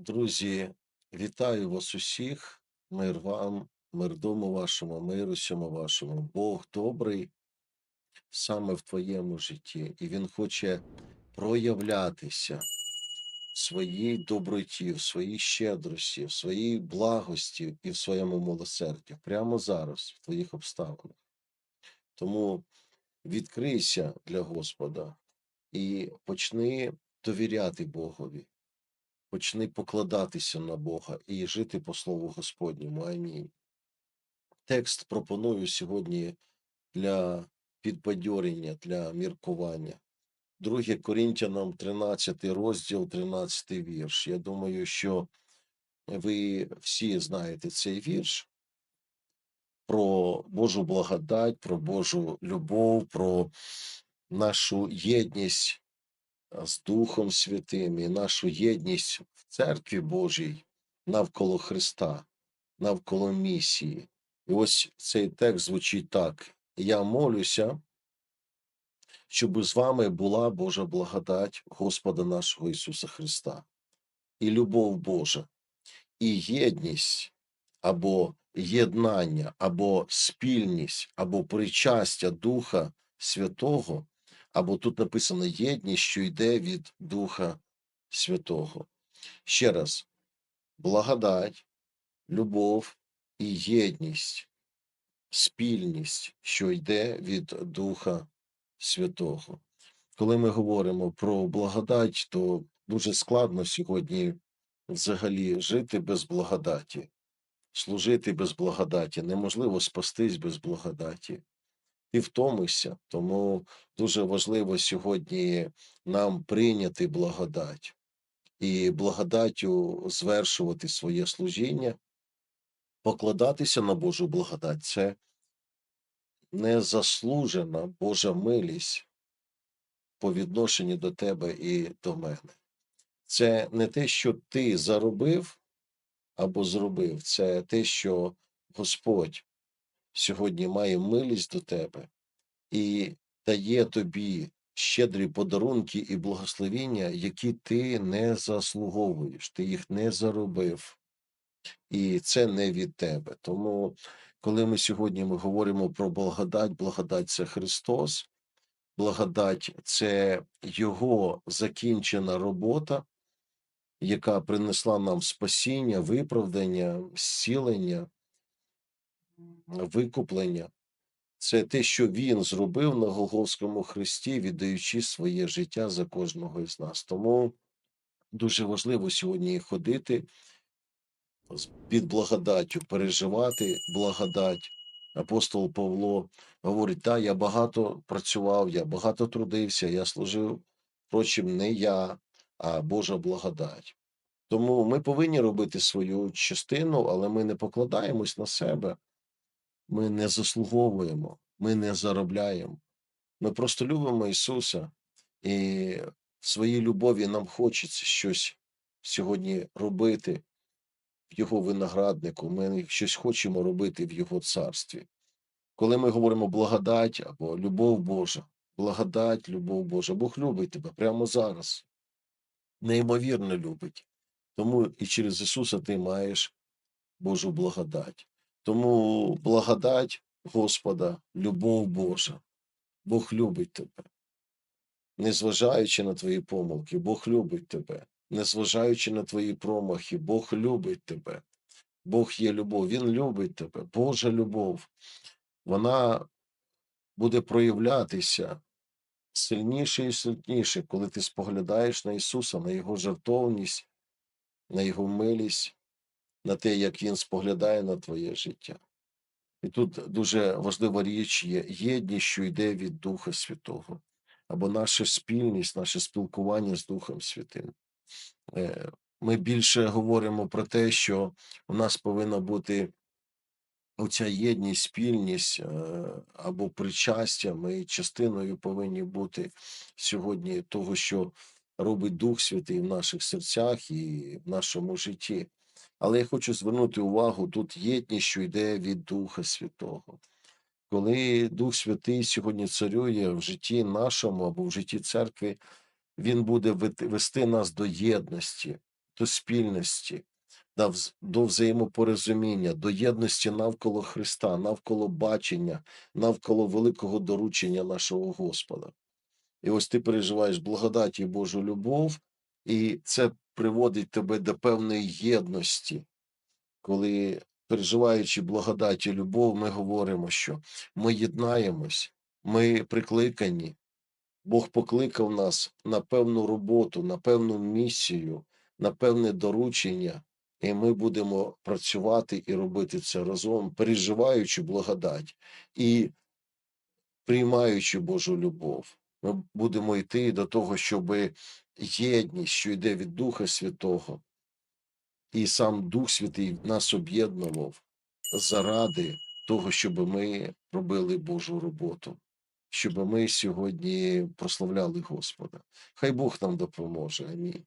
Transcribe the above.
Друзі, вітаю вас усіх. Мир вам, мир дому вашому, мир усьому вашому. Бог добрий саме в твоєму житті, і Він хоче проявлятися в своїй доброті, в своїй щедрості, в своїй благості і в своєму милосерді прямо зараз, в твоїх обставинах. Тому відкрийся для Господа і почни довіряти Богові. Почни покладатися на Бога і жити по слову Господньому. Амінь. Текст пропоную сьогодні для підбадьорення, для міркування. 2 Корінтянам 13 розділ, 13 вірш. Я думаю, що ви всі знаєте цей вірш про Божу благодать, про Божу любов, про нашу єдність з Духом Святим і нашу єдність в церкві Божій навколо Христа, навколо місії. І ось цей текст звучить так: Я молюся, щоб з вами була Божа благодать Господа нашого Ісуса Христа, і любов Божа, і єдність або єднання, або спільність, або причастя Духа Святого, або тут написано єдність, що йде від Духа Святого. Ще раз, благодать, любов і єдність, спільність, що йде від Духа Святого. Коли ми говоримо про благодать, то дуже складно сьогодні взагалі жити без благодаті, служити без благодаті, неможливо спастись без благодаті. Ти втомишся, тому дуже важливо сьогодні нам прийняти благодать і благодаттю звершувати своє служіння, покладатися на Божу благодать це незаслужена Божа милість по відношенню до тебе і до мене. Це не те, що ти заробив або зробив, це те, що Господь сьогодні має милість до тебе і дає тобі щедрі подарунки і благословіння, які ти не заслуговуєш, ти їх не заробив, і це не від тебе. Тому, коли ми сьогодні ми говоримо про благодать, благодать це Христос, благодать це Його закінчена робота, яка принесла нам спасіння, виправдання, зцілення, викуплення. Це те, що він зробив на Голговському хресті, віддаючи своє життя за кожного із нас. Тому дуже важливо сьогодні ходити під благодаттю, переживати благодать. Апостол Павло говорить: та я багато працював, я багато трудився, я служив. Впрочем, не я, а Божа благодать. Тому ми повинні робити свою частину, але ми не покладаємось на себе. Ми не заслуговуємо, ми не заробляємо. Ми просто любимо Ісуса, і в своїй любові нам хочеться щось сьогодні робити в Його винограднику. Ми щось хочемо робити в Його царстві. Коли ми говоримо благодать або любов Божа, благодать, любов Божа, Бог любить тебе прямо зараз. Неймовірно любить. Тому і через Ісуса ти маєш Божу благодать. Тому благодать Господа, любов Божа. Бог любить тебе. Незважаючи на твої помилки, Бог любить тебе. Незважаючи на твої промахи, Бог любить тебе. Бог є любов, Він любить тебе. Божа любов. Вона буде проявлятися сильніше і сильніше, коли ти споглядаєш на Ісуса, на Його жертовність, на Його милість, на те, як Він споглядає на твоє життя. І тут дуже важлива річ є єдність, що йде від Духа Святого, або наша спільність, наше спілкування з Духом Святим. Е, Ми більше говоримо про те, що у нас повинна бути оця єдність, спільність е, або причастя. Ми частиною повинні бути сьогодні того, що робить Дух Святий в наших серцях і в нашому житті. Але я хочу звернути увагу тут єдність, що йде від Духа Святого. Коли Дух Святий сьогодні царює в житті нашому або в житті церкви, Він буде вести нас до єдності, до спільності, до взаємопорозуміння, до єдності навколо Христа, навколо бачення, навколо великого доручення нашого Господа. І ось ти переживаєш благодаті Божу любов, і це приводить тебе до певної єдності, коли, переживаючи благодать і любов, ми говоримо, що ми єднаємось, ми прикликані. Бог покликав нас на певну роботу, на певну місію, на певне доручення, і ми будемо працювати і робити це разом, переживаючи благодать і приймаючи Божу любов. Ми будемо йти до того, щоб єдність, що йде від Духа Святого, і сам Дух Святий нас об'єднував заради того, щоб ми робили Божу роботу, щоб ми сьогодні прославляли Господа. Хай Бог нам допоможе. Амінь.